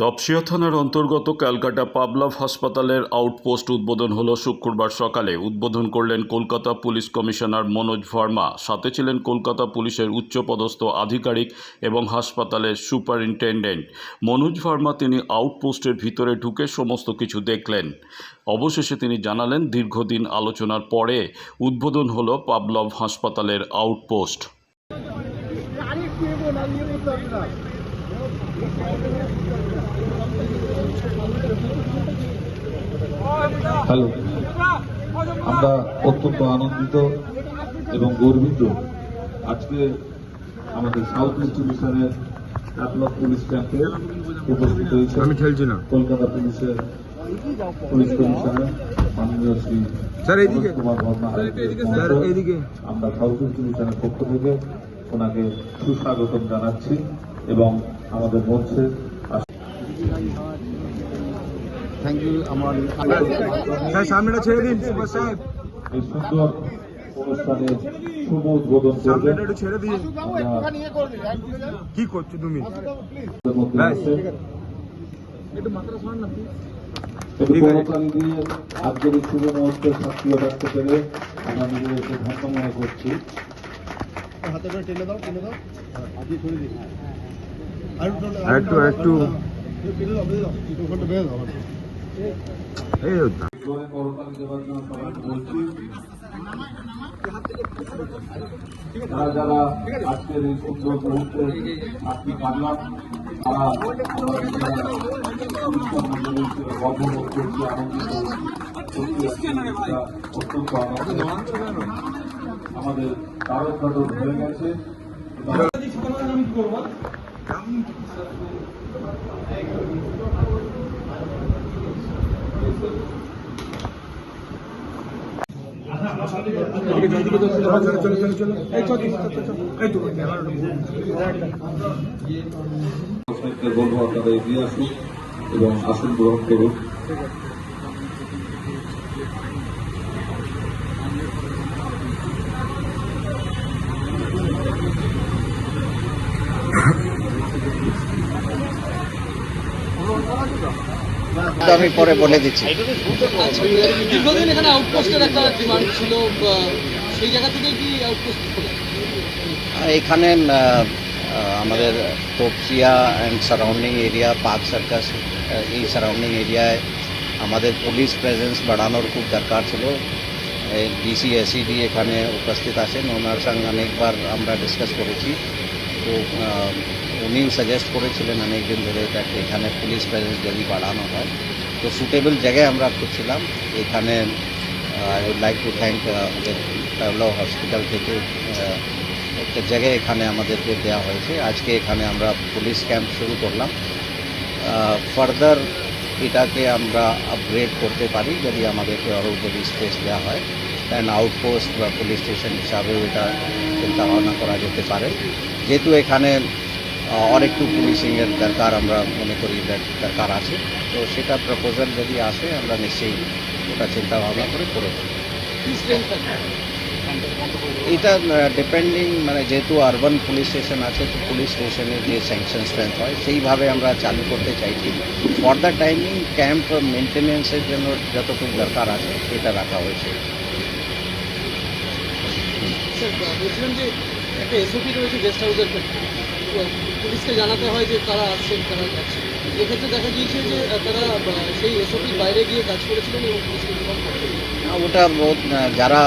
তপসিয়া থানার অন্তর্গত ক্যালকাটা পাবলাভ হাসপাতালের আউটপোস্ট উদ্বোধন হল শুক্রবার সকালে। উদ্বোধন করলেন কলকাতা পুলিশ কমিশনার মনোজ ভার্মা। সাথে ছিলেন কলকাতা পুলিশের উচ্চপদস্থ আধিকারিক এবং হাসপাতালের সুপারিনটেন্ডেন্ট। মনোজ ভার্মা তিনি আউটপোস্টের ভিতরে ঢুকে সমস্ত কিছু দেখলেন। অবশেষে তিনি জানালেন, দীর্ঘদিন আলোচনার পরে উদ্বোধন হল পাবলভ হাসপাতালের আউটপোস্ট। হ্যালো আমরা অত্যন্ত আনন্দিত এবং গর্বিত আজকে আমাদের সাউথ ডিস্ট্রিবিউশনের ক্যাটলগ পুলিশ ক্যাম্পে উপস্থিত হয়েছে আমি খেলছি না কলকাতা পুলিশের পুলিশ কমিশনার মাননীয় শ্রী স্যার, এইদিকে। স্যার। আমরা সাউথ ডিস্ট্রিবিউশনের পক্ষ থেকে ওনাকে সুস্বাগতম জানাচ্ছি এবং আমাদের মঞ্চে থ্যাংক ইউ আমার স্যার সামনেটা ছেড়ে দিন সুভাষ সাহেব। এই সুন্দর অনুষ্ঠানে শুভ উদ্বোধন করবেন। একটু ছেড়ে দিন। কি করছ তুমি? একটু। একটু আজকের এই শুভ মুহূর্তে সক্রিয় রাখতে পেরে আমরা নিজেদেরকে ধন্য মনে করছি। একটু একটু এই হচ্ছে। জোরে করতালি দেওয়ার জন্য সবাইকে বলছি যারা যারা আজকের এই সুন্দর মুহূর্তে আপনি পারলাম তারা অত্যন্ত আমাদের কারও হয়ে গেছে। চলো, চলো, চলো, চলো, চলো। এই চল, চল, চল, চল, চল। এই তো, ক্যামেরাটা ঘুরো। প্রশ্নকে বলব আপনারা এগিয়ে এবং আসন গ্রহণ করুন। তো আমি পরে বলে দিচ্ছি। দীর্ঘদিন এখানে আউটপোস্টের একটা ডিমান্ড ছিল সেই জায়গা থেকে কি আউটপোস্ট এখানে আহ, আহ, আমাদের Topsia and surrounding area park circus এই সারাউন্ডিং এরিয়ায় আমাদের পুলিশ প্রেজেন্স বাড়ানোর খুব দরকার ছিল। ডিসি এসিডি এখানে উপস্থিত আছেন। ওনার সঙ্গে অনেকবার আমরা ডিসকাস করেছি। তো আহ, উনি সাজেস্ট করেছিলেন অনেকদিন ধরে that এখানে পুলিশ প্রেজেন্স যদি বাড়ানো হয়। তো সুটেবল জায়গায় আমরা খুঁজছিলাম। এখানে I would like to thank Pavlov hospital থেকে একটা জায়গায় এখানে আমাদেরকে দেওয়া হয়েছে। আজকে এখানে আমরা পুলিশ ক্যাম্প শুরু করলাম। ফার্দার এটাকে আমরা আপগ্রেড করতে পারি যদি আমাদেরকে আরও যদি স্পেস দেওয়া হয়। দেন আউটপোস্ট বা পুলিশ স্টেশন হিসাবেও এটা চিন্তা ভাবনা করা যেতে পারে। যেহেতু এখানে আহ, আর একটু পুলিশিংয়ের দরকার আমরা মনে করি দরকার আছে। তো সেটা প্রপোজাল যদি আসে আমরা নিশ্চয়ই ওটা চিন্তা ভাবনা করে করে এটা ডিপেন্ডিং মানে যেহেতু আরবান পুলিশ স্টেশন আছে তো পুলিশ স্টেশনের যে স্যাংশন স্ট্রেংথ হয় সেইভাবে আমরা চালু করতে চাইছি। ফর দ্য টাইমিং ক্যাম্প মেনটেনেন্সের জন্য যতটুকু দরকার আছে সেটা রাখা হয়েছে। একটা এসওপি রয়েছে গেস্ট হাউসের পুলিশকে জানাতে হয় যে কারা আসছেন কারা যাচ্ছেন এক্ষেত্রে দেখা গিয়েছে যে তারা সেই এসওপির বাইরে গিয়ে কাজ করেছিলেন এবং পুলিশকে ইনফর্ম ওটা যারা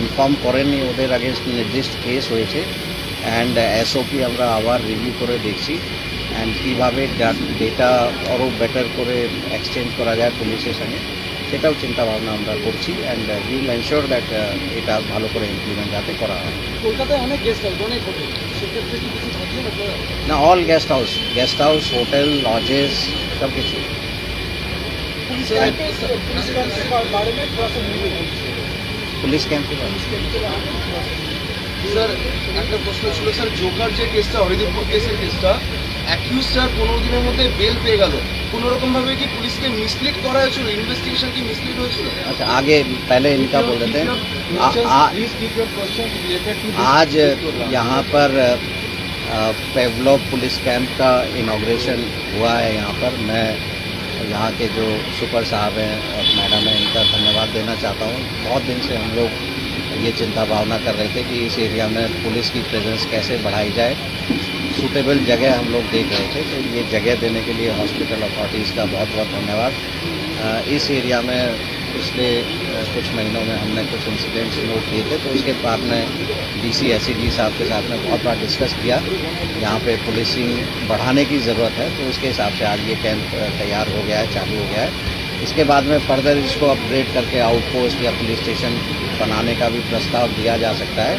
ইনফর্ম করেনি ওদের আগে নির্দিষ্ট কেস হয়েছে। অ্যান্ড এসওপি আমরা আবার রিভিউ করে দেখছি। অ্যান্ড কীভাবে ডেটা আরও বেটার করে এক্সচেঞ্জ করা যায় পুলিশের সঙ্গে। সেটাও চিন্তা ভাবনা আমরা করছি অ্যান্ড উইল এনশোর দ্যাট এটা ভালো করে ইমপ্লিমেন্ট যাতে করা হয়। কলকাতায় অনেক গেস্ট হাউস অনেক হোটেল সেক্ষেত্রে কি কিছু ভাবছেন না? All guest house guest house hotel lodges সব কিছু পুলিশ ক্যাম্পে স্যার একটা প্রশ্ন ছিল স্যার জোকার যে কেসটা হরিদীপুর কেসের কেসটা অ্যাকিউজটার পনেরো দিনের মধ্যে বেল পেয়ে গেল কোনো রকম ভাবে কি পুলিশকে মিসলিড করা হয়েছিল ইনভেস্টিগেশন কি মিসলিড হয়েছিল अच्छा आगे पहले इनका बोल रहे थे आ, आ, आज यहाँ पर पेवलो पुलिस कैंप का इनाग्रेशन हुआ है यहाँ पर मैं यहाँ के जो सुपर साहब हैं और मैडम हैं इनका धन्यवाद देना चाहता हूँ बहुत दिन से हम लोग ये चिंता भावना कर रहे थे कि इस एरिया में पुलिस की प्रेजेंस कैसे बढ़ाई जाए सूटेबल जगह हम लोग देख रहे थे तो ये जगह देने के लिए हॉस्पिटल अथॉरिटीज़ का बहुत बहुत धन्यवाद। इस एरिया में पिछले कुछ महीनों में हमने कुछ इंसिडेंट्स नोट किए थे तो उसके बाद में डी सी डीसी एसईडी साहब के साथ में बहुत बार डिस्कस किया। यहाँ पे पुलिसिंग बढ़ाने की ज़रूरत है तो उसके हिसाब से आज ये कैंप तैयार हो गया है, चालू हो गया है। इसके बाद में फर्दर इसको अपग्रेड करके आउटपोस्ट या पुलिस स्टेशन बनाने का भी प्रस्ताव दिया जा सकता है,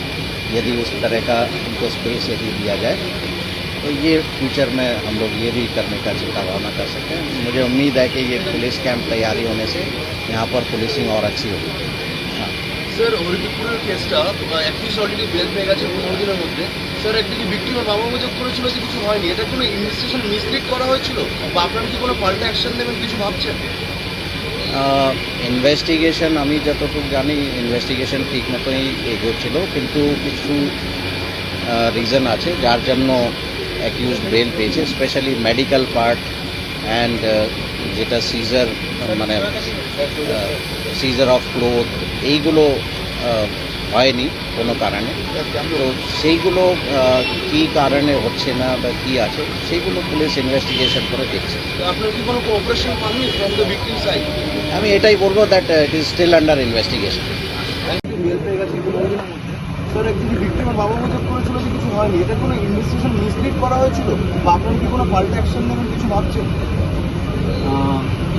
यदि उस तरह का उनको स्पेस यदि दिया जाए। तो ये फ्यूचर में हम लोग ये भी करने का चिंता भावना कर सकते हैं मुझे उम्मीद है कि ये पुलिस कैंप तैयारी होने से यहाँ पर पुलिसिंग और अच्छी होगी हाँ স্যার হরিদপুরের কেসটা অ্যাকিউজ অলরেডি বেল পেয়ে গেছে পনেরো দিনের মধ্যে স্যার একদিকে ভিক্টিমের বাবা অভিযোগ করেছিল যে কিছু হয়নি এটা কোনো ইনভেস্টিগেশন মিসলিড করা হয়েছিল বা আপনারা কি কোনো পাল্টা অ্যাকশন নেবেন কিছু ভাবছেন ইনভেস্টিগেশন আমি যতটুকু জানি ইনভেস্টিগেশন ঠিক মতোই এগোচ্ছিল কিন্তু কিছু রিজন আছে যার জন্য অ্যাকিউজ বেল পেয়েছে স্পেশালি মেডিকেল পার্ট অ্যান্ড যেটা সিজার মানে সিজার অফ ক্লোথ এইগুলো হয়নি কোনো কারণে। তো সেইগুলো আহ, কী কারণে হচ্ছে না বা কী আছে সেইগুলো পুলিশ ইনভেস্টিগেশন করে দেখছে। আমি এটাই বলব that it is still under investigation sir একদিকে ভিক্টিমের বাবা অভিযোগ করেছিল হয়নি। এটা কোনো ইনভেস্টিগেশন মিসলিড করা হয়েছিল? বা আপনারা কি কোনো পাল্টা অ্যাকশন নেবেন কিছু ভাবছেন?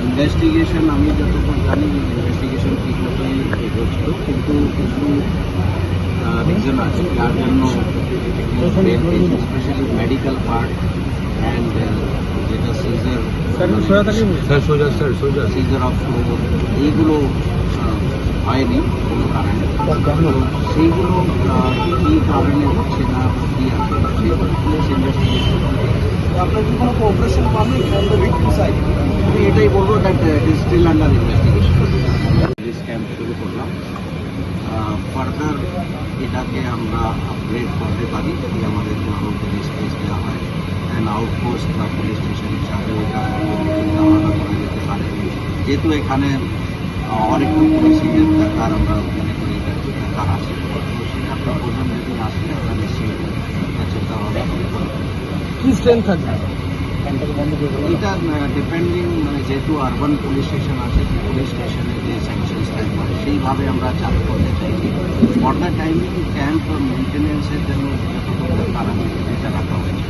ইনভেস্টিগেশন আমি যতটুকু জানি ইনভেস্টিগেশন ঠিক মতোই এগোচ্ছিল। কিন্তু কিছু রিজন আছে। যার জন্য স্পেশালি মেডিকেল পার্ট অ্যান্ড যেটা সিজার স্যার সোজা স্যার সোজা সিজার অফ এইগুলো হয়নি। কোনো? সেইগুলো কী কারণে হচ্ছে না? আপনার কি কোনো সাইড আমি এটাই বলব দ্যাট ইট আন্ডার ইনভেস্টিগেশন শুরু করলাম। ফার্দার এটাকে আমরা আপগ্রেড করতে পারি যদি আমাদেরকে আরও পুলিশ স্পেস দেওয়া হয়। অ্যান্ড আউটপোস্ট বা পুলিশ স্টেশন হিসাবে যেতে পারে। যেহেতু এখানে অনেকটা পুলিশিংয়ের দরকার আমরা মনে করি এটা দরকার আছে। সেটা প্রয়োজন যদি আসে আমরা নিশ্চয়ই একটা চিন্তাভাবনা কি স্ট্রেংথ থাকবে? এটা ডিপেন্ডিং মানে যেহেতু আরবান পুলিশ স্টেশন আছে পুলিশ স্টেশনে যে স্যাংশনস হয় সেইভাবে আমরা চালু করতে চাইছি ফর দ্য টাইমিং ক্যাম্প মেনটেন্যান্সের জন্য যতটুকু দরকার আছে এটা রাখা হয়েছে।